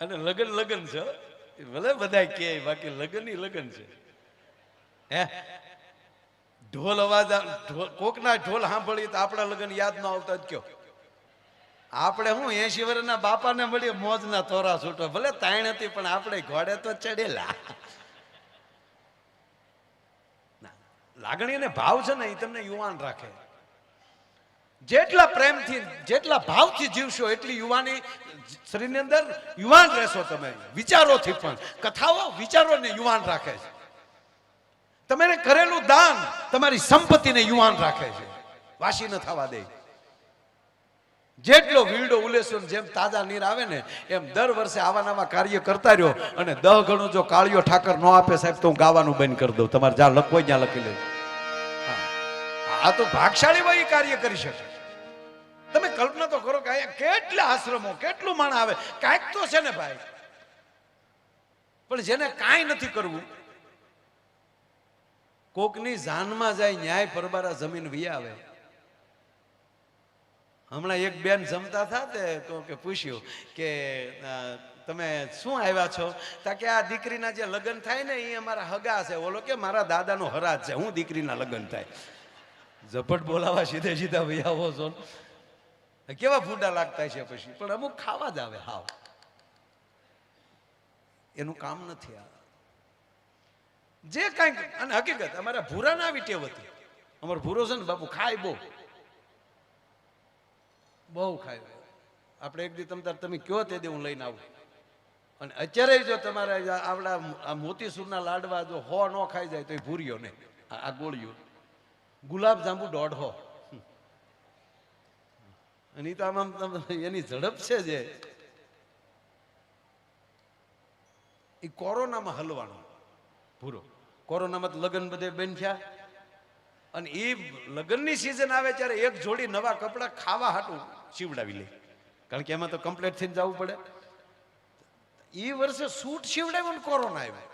અને લગન લગન છે ભલે બધા કે બાકી લગન ઈ લગન છે. હે? ઢોલ અવાજ કોકના ઢોલ સાંભળીએ તો આપણા લગન યાદ ન આવતા જ કયો. આપણે હું એસી વર્ષના બાપાને મળીએ, મોજના તોરા છૂટો. ભલે તાણ હતી, પણ આપણે ઘોડે તો ચડેલા. લાગણી અને ભાવ છે ને, એ તમને યુવાન રાખે. જેટલા પ્રેમથી, જેટલા ભાવથી જીવશો એટલી યુવાની શરીરની અંદર યુવાન રહેશો તમે. વિચારોથી પણ. કથાઓ વિચારોને યુવાન રાખે છે. તમે કરેલું દાન તમારી સંપત્તિને યુવાન રાખે છે. વાસી ન થવા દે. જેટલો વીડો ઉલેસો જેમ તાજા નીર આવે ને, એમ દર વર્ષે આવા નવા કાર્ય કરતા રહ્યો. અને દહ ગણું જો કાળિયો ઠાકર ન આપે સાહેબ, તો હું ગાવાનું બંધ કરી દઉં. તમારે જ્યાં લખવો ત્યાં લખી લેજો. આ તો ભાગશાળી એ કાર્ય કરી શકે. તમે કલ્પના તો કરો કે અહીંયા કેટલા આશ્રમો, કેટલું માણ આવે. કાંઈક તો છે ને ભાઈ. પણ જેને કાંઈ નથી કરવું, કોકની જાનમાં જાય ન્યાય પરબારા જમીન વી આવે હમણાં એક બેન જમતા હતા તે તો કે પૂછ્યું કે તમે શું આવ્યા છો? તા કે આ દીકરીના જે લગ્ન થાય ને એ અમારા હગા છે. ઓલો કે મારા દાદાનો હરાજ છે. હું દીકરીના લગ્ન થાય. ઝપટ બોલાવા સીધે સીધા ભાઈ, આવો છો. કેવા ફૂંડા લાગતા છે પછી? પણ અમુક ખાવા જ આવે, હાવ. એનું કામ નથી આ. જે કાંઈક, અને હકીકત, અમારા ભૂરાના આવી ટેવ હતી અમારો ભૂરો છે ને બાપુ, ખાય બહુ. બહુ ખાય. આપણે એક દી તમ તાર, તમે કયો તે દે હું લઈને આવું. અને અત્યારે જો તમારે આવડા મોતીસૂરના લાડવા જો હો ન ખાઈ જાય તો એ ભૂર્યો નહીં. આ આ ગોળીઓ. ગુલાબ જાંબુ દોઢો. એની તો આમ એની ઝડપ છે જે. એ કોરોનામાં હલવાનો. પૂરો. કોરોનામાં લગ્ન બધે બંધ થયા અને એ લગ્નની સિઝન આવે ત્યારે એક જોડી નવા કપડાં ખાવા હાટું સીવડાવી લે. કારણ કે એમાં તો કમ્પ્લેટ થઈને જવું પડે. એ વર્ષે સૂટ સીવડાવ્યો ને કોરોના આવ્યો.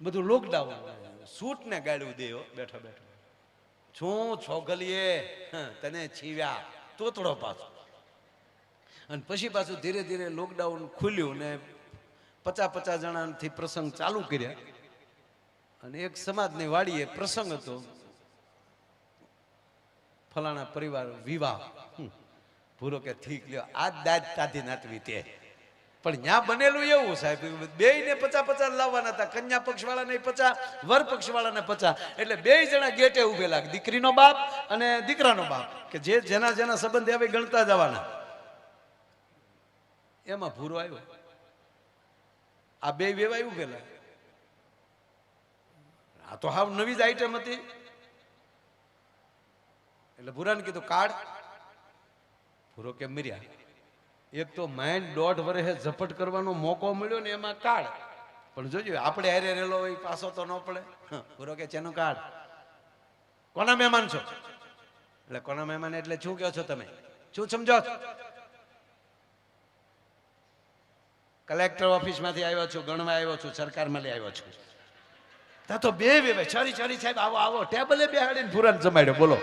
બધું લોકડાઉન સૂટ ને ગાળ્યું દે હો, બેઠો બેઠો. છું છોગલીએ તને છીવ્યા. તોતડો પાછો. અને પછી પાછું ધીરે ધીરે લોકડાઉન ખુલ્યું ને પચાસ પચાસ જણાથી પ્રસંગ ચાલુ કર્યા. અને એક સમાજની વાડીએ પ્રસંગ હતો. ફલાણા પરિવાર વિવાહ. પૂરો કે ઠીક લ્યો. આ દાદ દાજ નાતવી તે. પણ ત્યાં બનેલું એવું સાહેબ. બે ને પચાસ પચાસ લાવવાના હતા. કન્યા પક્ષ વાળાને પચાસ વર પક્ષ વાળાને પચાસ. એટલે બે જણા ગેટે ઉભેલા. દીકરીનો બાપ અને દીકરાનો બાપ. કે જે જેના જેના સંબંધ આવે ગણતા જવાના. એમાં ભૂરો આવ્યો. આ બે વેવાય ઉભેલા. આ તો હાવ નવી જ આઈટમ હતી. એટલે ભૂરાને કીધું, કાઢ. ભૂરો કેમ મર્યા? એક તો માઇન્ડ દોઢ વર્ષે ઝપટ કરવાનો મોકો મળ્યો ને એમાં કાળ. પણ જોજો, આપણે હારે રેલો હોય, પાછો તો ન પડે. ભૂરો કે ચેનો કાળ. કોના મહેમાન છો? એટલે કોના મહેમાન એટલે શું કહો છો તમે? શું સમજો? કલેક્ટર ઓફિસમાંથી આવ્યો છું, ગણવા આવ્યો છું સરકારમાં લઈ આવ્યો છું. ત્યાં તો બે બે છરી છરી સાહેબ, આવો આવો. ટેબલે બેહાડીને ફુરાન જમાડ્યો, બોલો.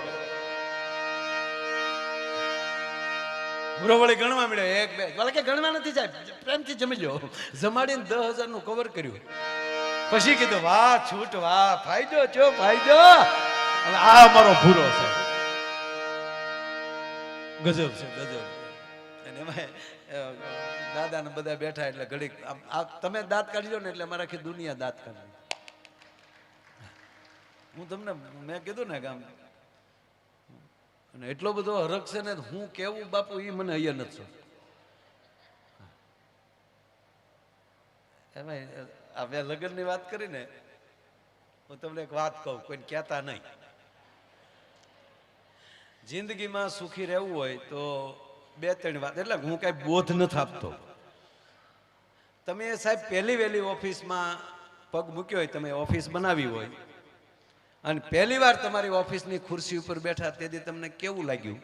ભૂરો વળી ગણવા મળ્યો, એક, બે. વાળા કે ગણવા નથી જાય, પ્રેમથી જમી લો જમાડીને દસ હજારનું કવર કર્યું પછી કીધું, વાહ, છૂટ, વાહ, ફાયદો છો ફાયદો. આ અમારો ભૂરો છે. ગજબ છે, ગજબ. અને એમાં દાદા ને બધા બેઠા એટલે ઘડીક તમે દાંત કાઢી લો ને એટલે અમારે આખી દુનિયા દાંત કાઢી હું તમને, મેં કીધું ને કે આમ અને એટલો બધો હરખ છે ને, હું કેવું બાપુ એ મને અહીંયા નથી એમાં હવે લગ્નની વાત કરીને હું તમને એક વાત કહું, કોઈને કહેતા નહીં. જિંદગીમાં સુખી રહેવું હોય તો બે, ત્રણ વાત, એટલે હું કાંઈ બોધ નથી આપતો. તમે સાહેબ, પહેલી વહેલી ઓફિસમાં પગ મૂક્યો હોય, તમે ઓફિસ બનાવી હોય અને પહેલી વાર તમારી ઓફિસની ખુરશી ઉપર બેઠા તેથી તમને કેવું લાગ્યું?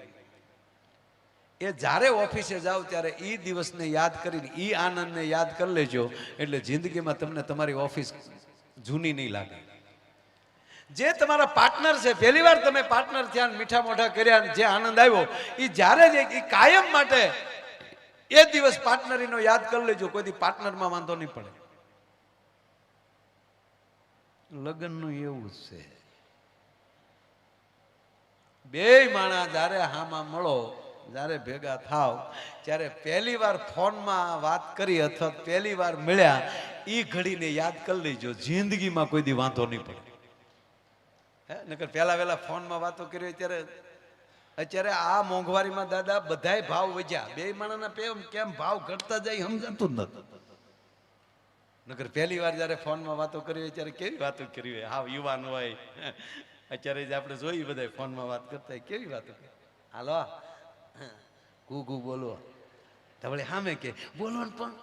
એ જ્યારે ઓફિસે જાઓ ત્યારે એ દિવસને યાદ કરીને એ આનંદને યાદ કરી લેજો, એટલે જિંદગીમાં તમને તમારી ઓફિસ જૂની નહીં લાગે. જે તમારા પાર્ટનર છે, પહેલી વાર તમે પાર્ટનર થયા મીઠા મોઢા કર્યા જે આનંદ આવ્યો એ જ્યારે જ એ કાયમ માટે એ દિવસ પાર્ટનરીનો યાદ કરી લેજો કોઈ દી પાર્ટનરમાં વાંધો નહીં પડે. લગ્નનું એવું છે. બે માણા જ્યારે હામાં મળો, જ્યારે ભેગા થાવ, ત્યારે પહેલી વાર ફોનમાં વાત કરી અથવા પહેલી વાર મળ્યા એ ઘડીને યાદ કરી લેજો, જિંદગીમાં કોઈ દી વાંધો નહીં પડે. હે, નકર પહેલા વહેલા ફોનમાં વાતો કરી હોય ત્યારે, અત્યારે આ મોંઘવારીમાં દાદા બધાય ભાવ વધ્યા. બે માણાના કેમ ભાવ ઘટતા જાય સમજાતું જ નથી. નકર પહેલી વાર જ્યારે ફોનમાં વાતો કરી હોય ત્યારે કેવી વાતો કરી હોય? હા યુવાન હોય. અત્યારે જે આપણે જોઈ બધા ફોનમાં વાત કરતા કેવી વાતો હાલો. કુ કુ બોલો તો સામે કે, બોલો ને પણ.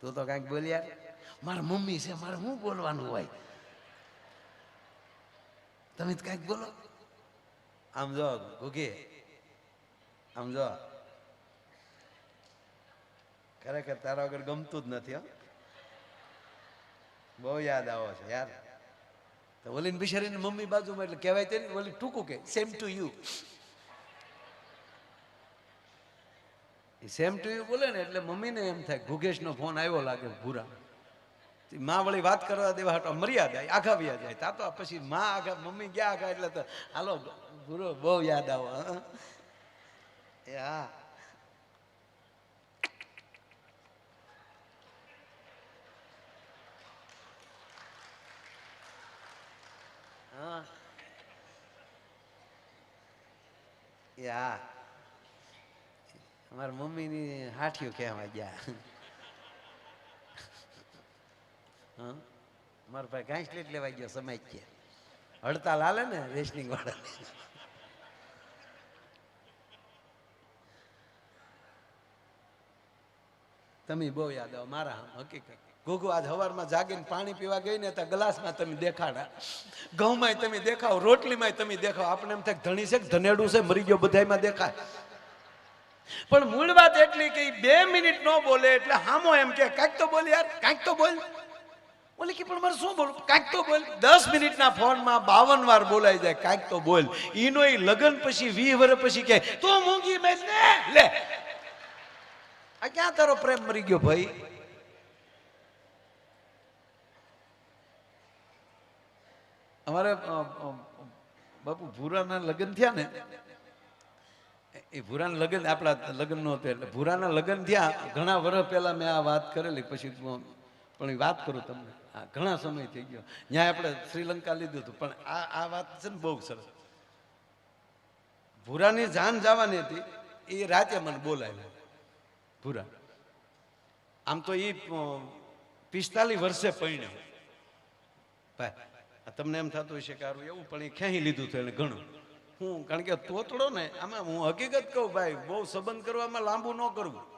તું તો કાંઈક બોલ્યા મારા મમ્મી છે, મારે શું બોલવાનું હોય? તમે કાંઈક બોલો. આમ જો ગુગી આમ જો. ખરેખર તારા વગર ગમતું જ નથી બહુ યાદ આવો છે, યાર. તો ઓલીને બિચારીને મમ્મી બાજુમાં એટલે કહેવાય તે ઓલી ટૂંકું કે same to you same to you બોલે ને એટલે મમ્મીને એમ થાય ગુગેશનો ફોન આવ્યો લાગે ભૂરા. માં વળી વાત કરવા દેવા હટો મર્યાદા આઘા વ્યા જાય તા તો પછી માં આઘા મમ્મી ગયા આઘા એટલે તો, હાલો ભૂરો, બહુ યાદ આવો? એ હા. હા. એ હા. અમારા મમ્મીની હાઠિયું કહેવા ગયા. હા? મારા ભાઈ ઘાસ લેટ લેવા ગયો સમય કે. હડતાલ હાલે ને રેશનિંગ વાળા. તમે બહુ યાદ આવો, મારા હકીકત. ગોગો આજ હવારમાં જાગીને પાણી પીવા ગઈ ને ત્યાં ગ્લાસમાં તમે દેખાડા ઘઉંમાંય તમે દેખાવ, રોટલીમાંય તમે દેખાવ. આપણે એમ થાય ધણી છે ધનેડું છે, મરી ગયો, બધાયમાં દેખાય. પણ મૂળ વાત એટલી કે બે મિનિટ ન બોલે એટલે હામો એમ કે, કાંઈક તો બોલ યાર, કાંઈક તો બોલ. બોલે કે, પણ મારે શું બોલું? કાંઈક તો બોલ. દસ મિનિટના ફોનમાં બાવન વાર બોલાઈ જાય, કાંઈક તો બોલ. ઈનો એ લગ્ન પછી, વીસ વર્ષ પછી કે તું મૂંગી મેં લે. આ ક્યાં તારો પ્રેમ મરી ગયો ભાઈ? અમારે બાપુ ભૂરાના લગ્ન થયા ને, એ ભૂરાના લગ્ન, આપણા લગ્ન હતો એટલે ભૂરાના લગ્ન થયા, ઘણા વર્ષ પહેલા મેં આ વાત કરેલી, પછી હું- પણ એ વાત કરું તમને, આ ઘણા સમય થઈ ગયો. ત્યાં આપણે શ્રીલંકા લીધું હતું, પણ આ આ વાત છે ને બહુ સરસ. ભૂરાની જાન જવાની હતી, એ રાતે મને બોલાવ્યો ભૂરા. આમ તો એ પિસ્તાલીસ વર્ષે પરણ્યો. ભાઈ તમને એમ થતું હશે કે આરું એવું પણ એ ક્યાંય લીધું થયું ઘણું? હું, કારણ કે તોતડો ને, આમાં હું હકીકત કહું ભાઈ, બહુ સંબંધ કરવામાં લાંબુ ન કરવું.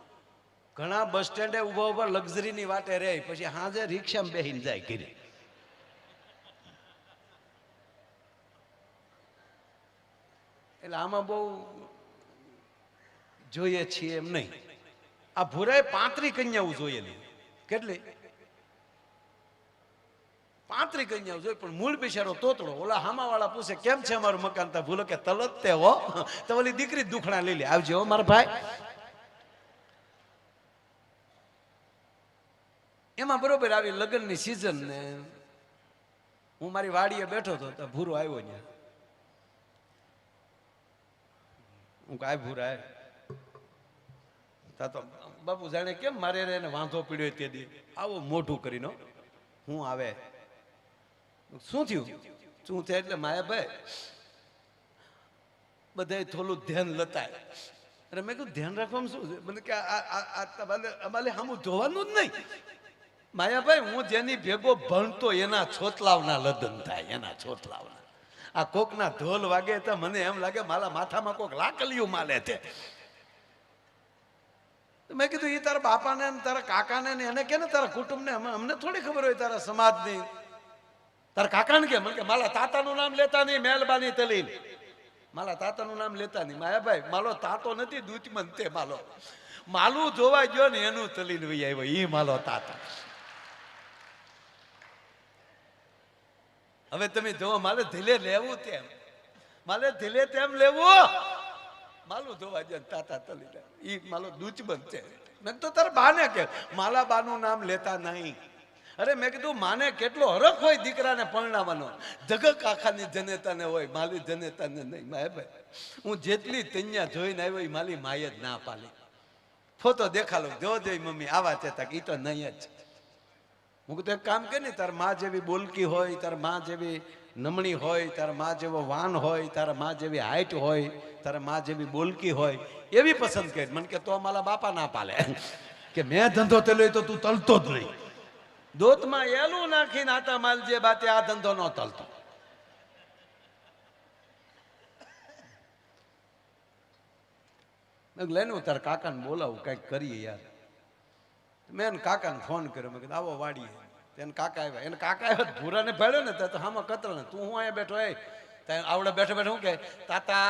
ઘણા બસ સ્ટેન્ડે ઊભા ઊભા લક્ઝરીની વાટે રહે પછી હાજે રિક્ષામાં બેહીને જાય ઘરે. એટલે આમાં બહુ જોઈએ છીએ એમ નહીં. આ ભૂરાએ પાંત્રી કન્યાઓ જોયેલી. કેટલી? પાંત્રી કન્યાઓ જોઈ પણ મૂળ બિચારો તોતડો. ઓલા હામાવાળા પૂછે, કેમ છે અમારું મકાન? તા ભૂલો કે તલત તે હો? તો ઓલી દીકરી દુખણા લઈ લે. આવજે હો મારા ભાઈ. એમાં બરોબર આવી લગ્નની સિઝન ને હું મારી વાડીએ બેઠો હતો, તો ભૂરો આવ્યો ત્યાં. હું કાંઈ ભૂરા તા તો, બાપુ જાણે કેમ મારે એને વાંધો પીડ્યો તે દી? આવો મોઢું કરીને હું આવે. શું થયું? શું થયું? એટલે માયાભાઈ બધાય થોડું ધ્યાન લતાય. અરે મેં કીધું, ધ્યાન રાખવામાં શું છે? મને કે અમારે સામું જોવાનું જ નહીં. માયાભાઈ, હું જેની ભેગો ભણતો એના છોતલાવના લગ્ન થાય, એના છોતલાવના. આ કોકના ઢોલ વાગે તો મને એમ લાગે મારા માથામાં કોક લાકલિયું માલે છે. મેં કીધું એ તારા બાપાને તારા કાકાને એને કે ને તારા કુટુંબને? અમને થોડી ખબર હોય તારા સમાજની. તારા કાકાને કે, મને કે, મારા તાતાનું નામ લેતા નહીં મહેરબાની તલી મારા તાતાનું નામ લેતા નહીં. માયાભાઈ માલો તાતો નથી દૂધમંત તે માલો. માલું જોવા ગયો ને, એનું તલીન વહી આવ્યો. એ માલો તાતા. હવે તમે જોવો મારે ધીલે લેવું તેમ. મારે ધીલે તેમ લેવું. માલું જોવા જાય તાતા તલી એ માલો દૂચબંધ છે મેં તો તારા બાને કે, માલા બાનું નામ લેતા નહીં. અરે મેં કીધું, માને કેટલો હરખ હોય દીકરાને પરણાવવાનો? જગક આખાની જનેતાને હોય, માલી જનેતાને નહીં. માય ભાઈ, હું જેટલી તૈયા જોઈને આવ્યો એ માલી માય જ ના પાલી ફોટો દેખાડો જો જોઈ મમ્મી, આવા ચેતા એ તો નહીં જ. હું કીધું, એક કામ કે ને, તારમાં જેવી બોલકી હોય, તારમાં જેવી નમણી હોય, તારમાં જેવો વાન હોય, તારા માં જેવી હાઈટ હોય, તારા માં જેવી બોલકી હોય, એવી પસંદ કરી. મને કે, તો મારા બાપા ના પાલે. કે, મેં ધંધો તેલો તો તું તલતો જ નહીં. દોતમાં એલું નાખીને આતા માલ જે બાતે આ ધંધો ન કીધું, લઈને હું તારા કાકાને બોલાવું કંઈક કરીએ યાર. મેં એને કાકાને ફોન કર્યો મેં કીધું આવો વાડીએ. એને કાકા આવ્યા. એને કાકા આવ્યા ભૂરાને ભાડ્યો ને તો હામાં કતરો ને તું હું અહીંયા બેઠો? એ આવડે બેઠો બેઠો હું કે તાતા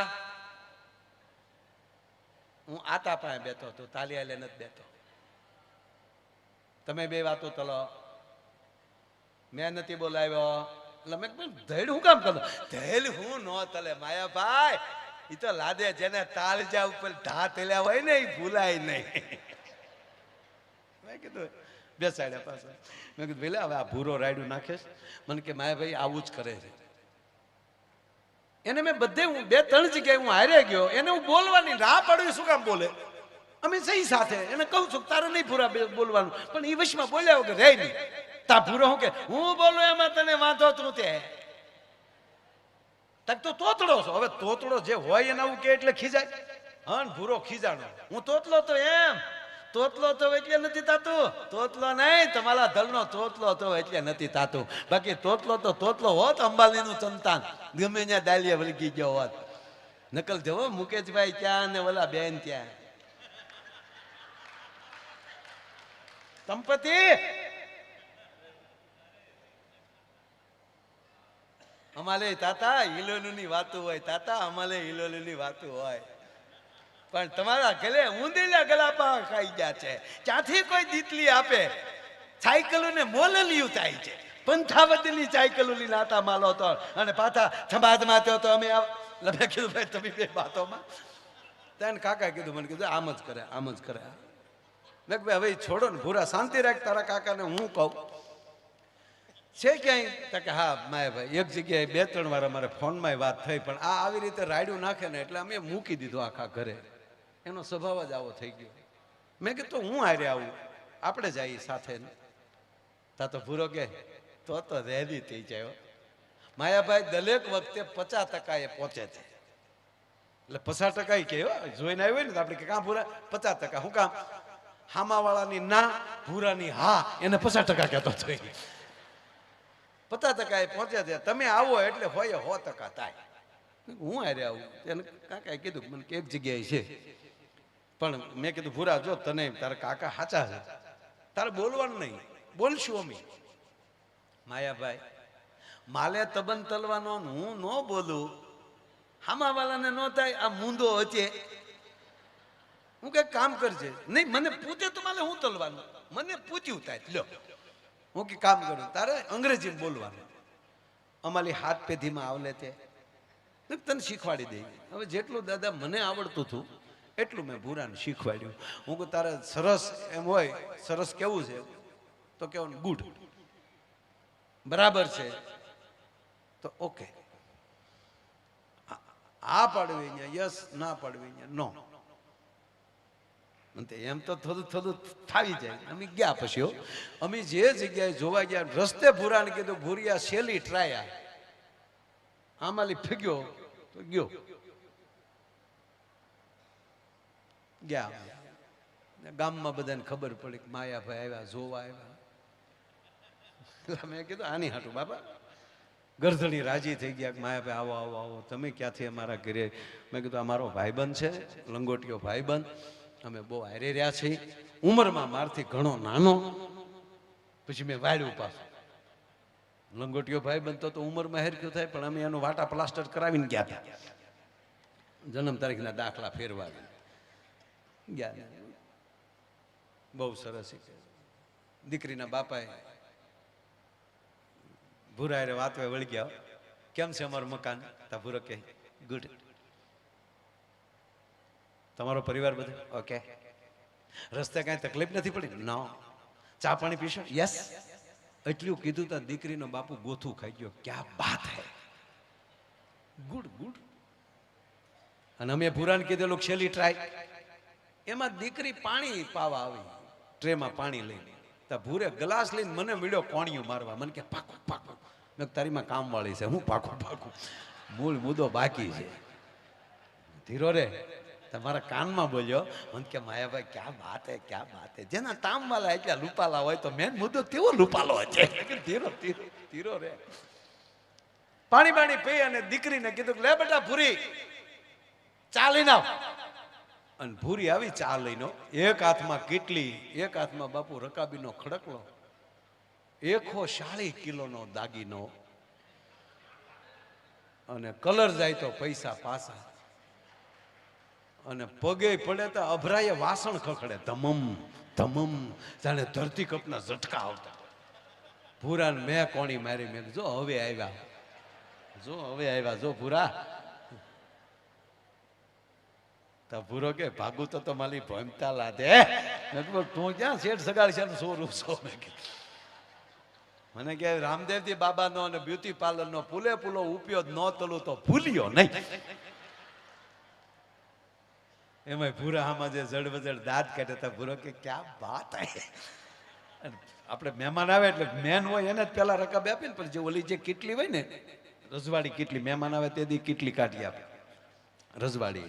હું આતા પાસે બેઠો તું તાલિયા લઈને જ બેઠો. તમે બે વાતો તલો મેં નથી બોલાવ્યો. એટલે મેં ધૈડ હું કામ કરો ધૈડ હું નો માયાભાઈ. તો લાદે જેને તાલજા ઉપર ઢા તેલ્યા હોય ને ભૂલાય નહીં. કીધું બેસાડ્યા પાસે મેં કીધું, ભલે, હવે આ ભૂરો રાયડું નાખેશ મને કે માયા ભાઈ આવું જ કરે છે. એને મેં બધે હું, બે ત્રણ જગ્યાએ હું હારે ગયો. એને હું બોલવાની રાહ પાડવી શું કામ બોલે? અમે સહી સાથે. એને કહું છું તારે નહીં પૂરા બોલવાનું. પણ એ વશમાં બોલ્યા વગર રહે નહીં. તા હું કે, હું બોલું એમાં તને વાંધો તું તે? તક તો તોતડો છો. હવે તોતડો જે હોય એના કે એટલે ખીજાય. હન ભૂરો ખીજાણો. હું તોતલો તો એમ. તોતલો તો એટલે નથી તાતું. તોતલો નહીં, તમારા ધલનો તોતલો તો એટલે નથી તાતું. બાકી તોતલો તો તોતલો હોત અંબાલીનું સંતાન. ગમે ત્યાં દાલીએ વળગી ગયો હોત. નકલ જવો, મુકેશભાઈ ત્યાં ને ઓલા બેન ત્યાં. સંપત્તિ? અમારે તાતા હિલોલુની વાતું હોય, તાતા અમારે હિલોલુની વાતું હોય. પણ તમારા ગલે ઊંધેલા ગલાપા ખાઈ ગયા છે. ક્યાંથી કોઈ દીતલી આપે? સાયકલોને મોલલિયું થાય છે. પંથાવતીની સાયકલોની નાતા માલો તો. અને પાછા સમાજમાં થયો તો અમે એટલે કીધું, ભાઈ, તમે બે વાતોમાં. તેને કાકા કીધું, મને કીધું, આમ જ કરે, આમ જ કરે. મેં ભાઈ હવે છોડો ને, ભૂરા શાંતિ રાખ તારા કાકાને, હું કહું. છે ક્યાંય? તો કે, હા, માય ભાઈ, એક જગ્યાએ બે, ત્રણ વાર અમારે ફોનમાં વાત થઈ, પણ આ આવી રીતે રાયડું નાખે ને એટલે અમે મૂકી દીધું આખા ઘરે. એનો સ્વભાવ જ આવો થઈ ગયો. મેં કીધું હું હારે આવું? આપણે જઈએ સાથે. તા તો ભૂરો કે, તો તો રેડી થઈ જાય માયાભાઈ દરેક વખતે પચાસ ટકા એ પહોંચે છે. એટલે પચાસ ટકા કે જોઈને આવ્યો ને તો આપણે કે, કાં ભૂરા? પચાસ ટકા, હું કામ હામાવાળાની ના, ભૂરાની હા, એને પચાસ ટકા કહેતો થઈ પચાસ ટકા પહોંચ્યા છે. તમે આવો એટલે હોય સો ટકા થાય. હું હારે આવું? એને કાકાએ કીધું, મને એક જગ્યાએ છે. પણ મેં કીધું, ભૂરા, જો તને તારા કાકા સાચા છે. તારે બોલવાનું નહીં. બોલશું અમે. માયાભાઈ, માલે તબન તલવાનો હું ન બોલું. હામાવાલાને ન થાય, આ મૂંદો હચે. હું કઈ કામ કરજે. નહીં, મને પૂછે તો મારે હું તલવાનું. મને પૂછ્યું થાય. લ્યો. હું કે કામ કરું. તારે અંગ્રેજી બોલવાનું. અમારી હાથ પેઢીમાં આવલે તે. તને શીખવાડી દઈ. હવે જેટલું દાદા મને આવડતું હતું એટલું મેં ભૂરાને શીખવાડ્યું. હું કહું, તારે સરસ એમ હોય, સરસ કેવું છે? તો કેવું ગુડ. બરાબર છે. તો ઓકે. આ પાડવી યસ ના પાડવી નો એમ તો થોડું થોડું થાવી જાય. અમે ગયા પછી અમે જે જગ્યાએ જોવા ગયા, રસ્તે ભૂરાને કીધું, ભૂરિયા શેલી ટ્રાયા આમાલી ફીગ્યો. તો ગયો. ગયા. ગામમાં બધાને ખબર પડી કે માયાભાઈ આવ્યા, જોવા આવ્યા. એટલે મેં કીધું, આની હાટું બાબા ગરધણી રાજી થઈ ગયા કે માયાભાઈ, આવો આવો આવો. તમે ક્યાંથી અમારા ઘરે? મેં કીધું અમારો ભાઈબંધ છે, લંગોટીયો ભાઈબંધ. અમે બહુ હારે રહ્યા છીએ. ઉંમરમાં મારથી ઘણો નાનો. પછી મેં વાળ્યું પાછું. લંગોટીયો ભાઈ તો તો ઉંમરમાં હેરક્યો થાય, પણ અમે એનો વાટા પ્લાસ્ટર કરાવીને ગયા હતા. જન્મ તારીખના દાખલા ફેરવા ગયા. બહુ સરસ દીકરીના બાપાએ ભૂરા હારે વાત વળી ગયા કેમ છે અમારું મકાન? તા ભૂરો કે ગુડ. તમારો પરિવાર બધો? ઓકે રસ્તે કાંઈ તકલીફ નથી પડી? ન ચા પાણી પીશો? યસ એટલું કીધું તો દીકરીનો બાપુ ગોથું ખાઈ ગયો. ક્યાં બાત હે? ગુડ ગુડ અને અમે ભૂરાને કીધેલું, છેલ્લી ટ્રાય એમાં દીકરી પાણી પાવા આવી. ટ્રેમાં પાણી લઈને તા ભૂરે ગ્લાસ લઈને મને મળ્યો કોણિયું મારવા. મને કે, પાકું પાકું. મેં તારીમાં કામ વાળી છે. હું પાકું પાકું. મૂળ મુદ્દો બાકી છે. ધીરો રે. તમારા કાનમાં બોલ્યો? મને કે, માયાભાઈ, ક્યાં વાત હે, ક્યાં વાત હે? જેના તામવાલા એટલા લુપાલા હોય તો મેન મુદ્દો કેવો લુપાલો છે? ધીરો ધીરો ધીરો રે. પાણી પાણી પી અને દીકરીને કીધું, લે બેટા, ભૂરી, ચા લઈને આવ. અને ભૂરી આવી ચા લઈને એક હાથમાં કેટલી, એક હાથમાં બાપુ રકાબીનો ખડકલો એકો શાળી કિલોનો દાગીનો. અને કલર જાય તો પૈસા પાસા અને પગે પડે તો અભરાય વાસણ ખખડે. ધમમ ધમમ. જાણે ધરતી કપના ઝટકા આવતા ભૂરાને મેં કોણી મારી. મેં જો હવે આવ્યા. જો હવે આવ્યા, જો ભૂરા. તો ભૂરો કે, ભાગુ તો તો મારી ભમતા લાદે તું ક્યાં શેઠ સગાડ છે સો રૂસો? મેં કીધું. મને કે રામદેવજી બાબાનો અને બ્યુટી પાર્લરનો પૂલે પૂલો ઉપયોગ ન તલું તો ભૂલ્યો નહીં. એમાં ભૂરા આમાં જે જડ વજડ દાંત કાઢે તો ભૂરો કે ક્યાં વાત આપણે મહેમાન આવે એટલે મેન હોય એને જ પેલા રકમ આપે પણ જે ઓલી જે કેટલી હોય ને, રજવાડી કેટલી, મહેમાન આવે તે દી કેટલી કાઢી આપે. રજવાડી.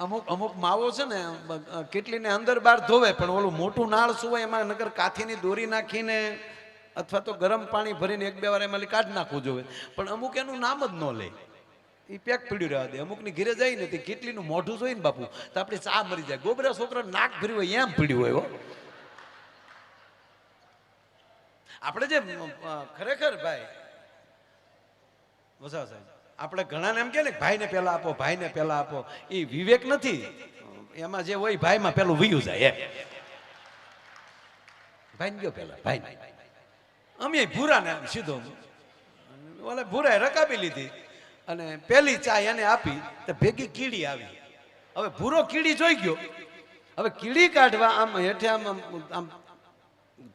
અમુક અમુક માવો છે ને કેટલીને અંદર બહાર ધોવે, પણ ઓલું મોટું નાળ શું હોય એમાં નગર કાથીની દોરી નાખીને અથવા તો ગરમ પાણી ભરીને એક બે વાર એમાં કાઢી નાખવું જોઈએ. પણ અમુક એનું નામ જ ન લે. એ પેક પીડ્યું રહેવા દે. અમુકની ઘેરે જાય ને તે કેટલીનું મોઢું જોઈ ને બાપુ, તો આપણે ચા મરી જાય. ગોબરા છોકરા નાક ભર્યું હોય, એમ પીડ્યું હોય આપણે જે ખરેખર ભાઈ વસા સાહેબ, આપણે ઘણાને એમ કે ને ભાઈને પહેલા આપો, ભાઈને પહેલા આપો. એ વિવેક નથી. એમાં જે હોય ભાઈમાં પેલું વયું જાય, એમ. ભાઈ ગયો પેલા ભાઈ અમે ભૂરાને આમ સીધો ઓલે ભૂરાએ રકાબી લીધી અને પહેલી ચા એને આપી તો ભેગી કીડી આવી. હવે ભૂરો કીડી જોઈ ગયો. હવે કીડી કાઢવા આમ હેઠે આમ આમ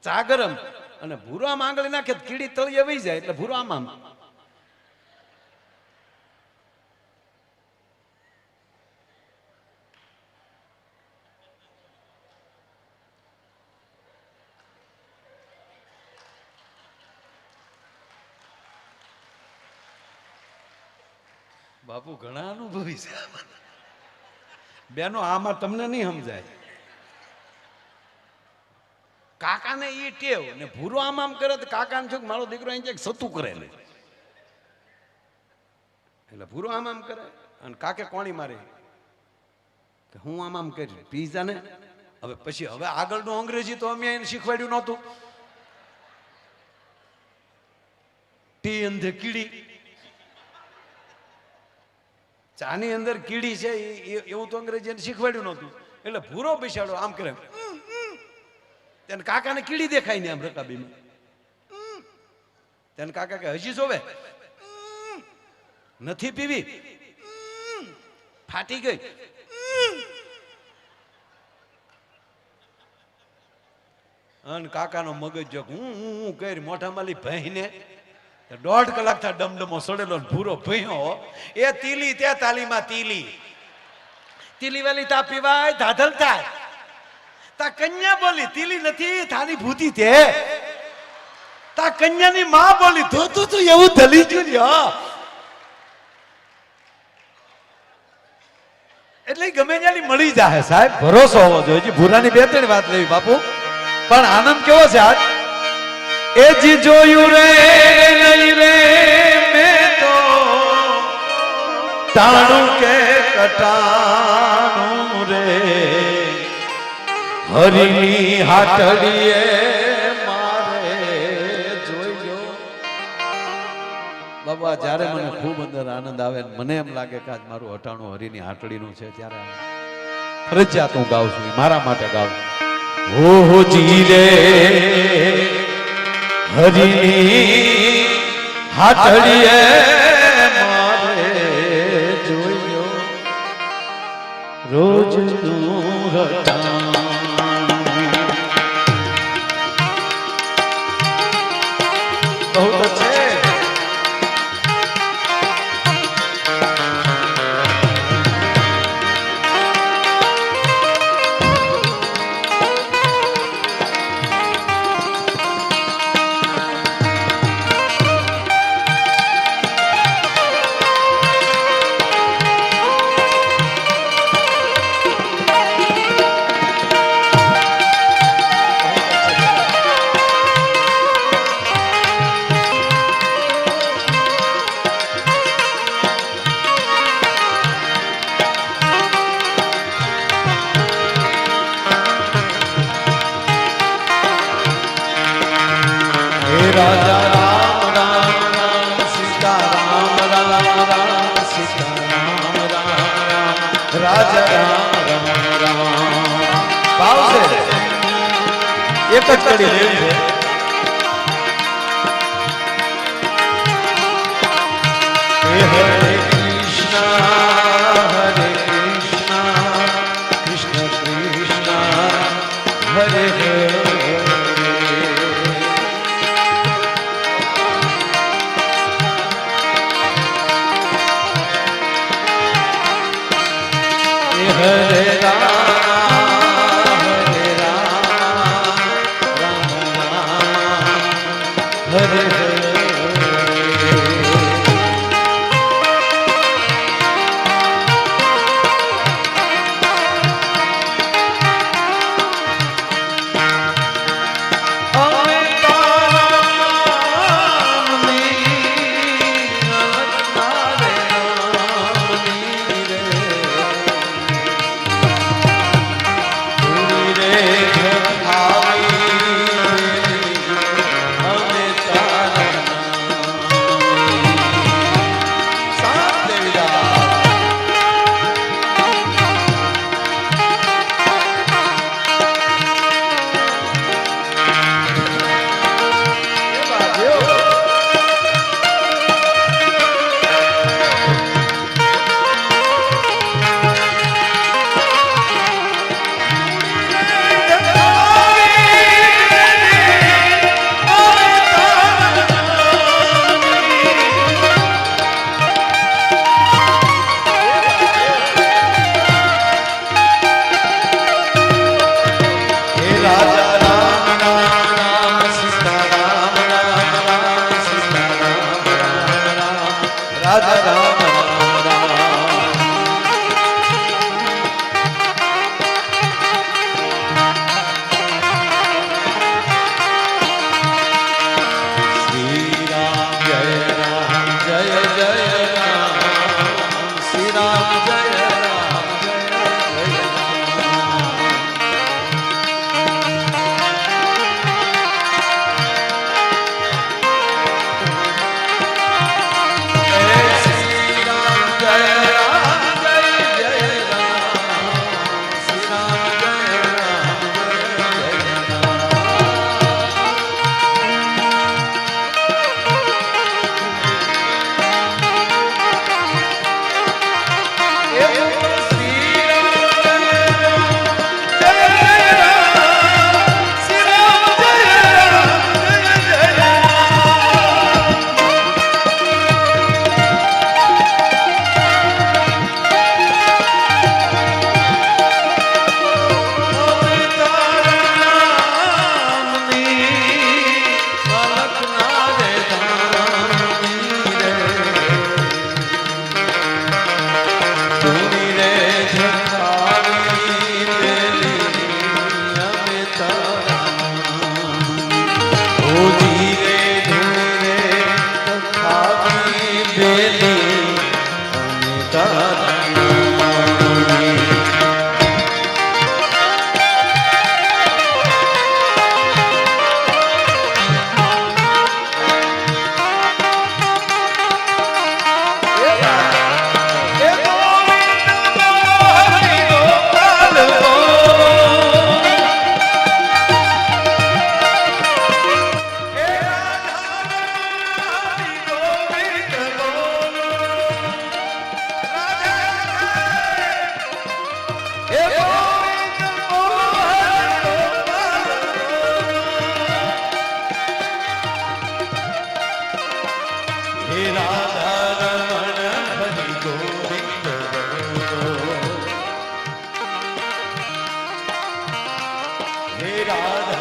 ચા ગરમ અને ભૂરો આમ આંગળી નાખે કીડી તળિયે વહી જાય એટલે ભૂરો આમ આમ બાપુ ઘણા અનુભવી છે બેનો, આમાં તમને નહીં સમજાય. કાકાને એ ટેવ ને ભૂરો આમ આમ કરે તો કાકાને છો મારો દીકરો અહીં ક્યાંક સતું કરે ને એટલે ભૂરો આમ આમ કરે અને કાકે કોણી મારી કે હું આમ આમ કરી પીઝા ને હવે પછી હવે આગળનું અંગ્રેજી તો અમે એને શીખવાડ્યું નહોતું. ટી અંધે કીડી. ચાની અંદર કીડી છે એવું તો અંગ્રેજી એને શીખવાડ્યું નહોતું. એટલે ભૂરો બેસાડો, આમ કરે. તેને કાકાને કીડી દેખાય ને આમ રકાબીમાં. તેને કાકા કે હજી જોવે? નથી પીવી? ફાટી ગઈ. અને કાકાનો મગજ જો હું કરી મોઢામાં લઈ ભહીને દોઢ કલાક થા ડમડમો સડેલો ભૂરો ભયો. એ તીલી તે તાલીમાં તીલી. તીલી વાલી તા પીવાય, ધાધલ થાય. તા કન્યા બોલી, તીલી નથી થાની ભૂતી તે. તા કન્યાની માં બોલી ધોતું તું એવું ધલી ગયું એટલે ગમે ત્યાંની મળી જાય સાહેબ. ભરોસો હોવો જોઈએ. ભૂરાની બે ત્રણ વાત લેવી બાપુ. પણ આનંદ કેવો છે આજ? એ જી જોયું રે, નહીં રે, મેં તો તાણું કે કટાણું રે. હરિની હાટડીએ મારે જોઈજો બાબા, જ્યારે મને ખૂબ અંદર આનંદ આવે મને એમ લાગે કે આજ મારું હટાણું હરિની હાટડીનું છે, ત્યારે ફરજિયાત હું ગાઉં છું મારા માટે ગાઉં છું. હો જી રે. હરિની હાથડીએ મારે જોયો રોજનું રતા Tá de Galileu, God.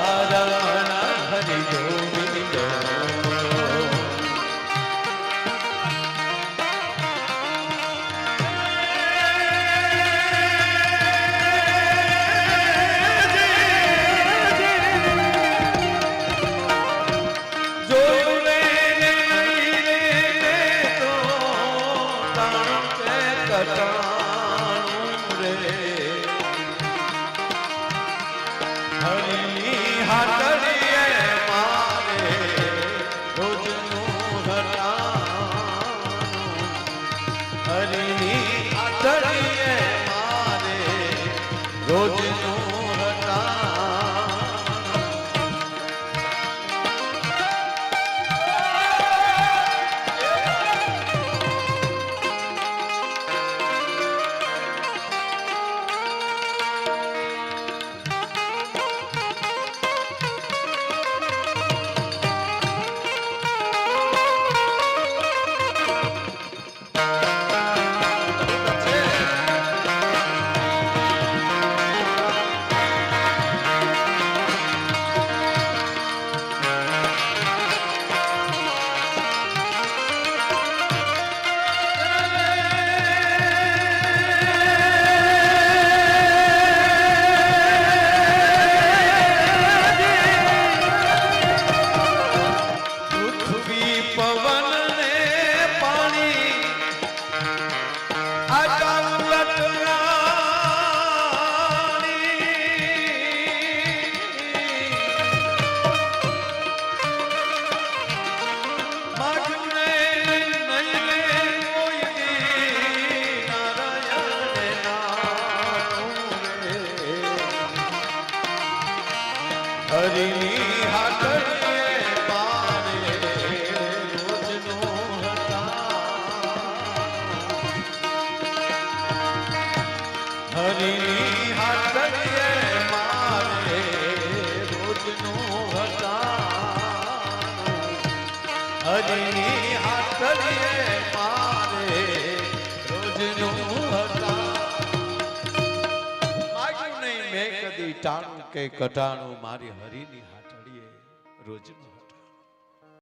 કટાણું મારી રોજનું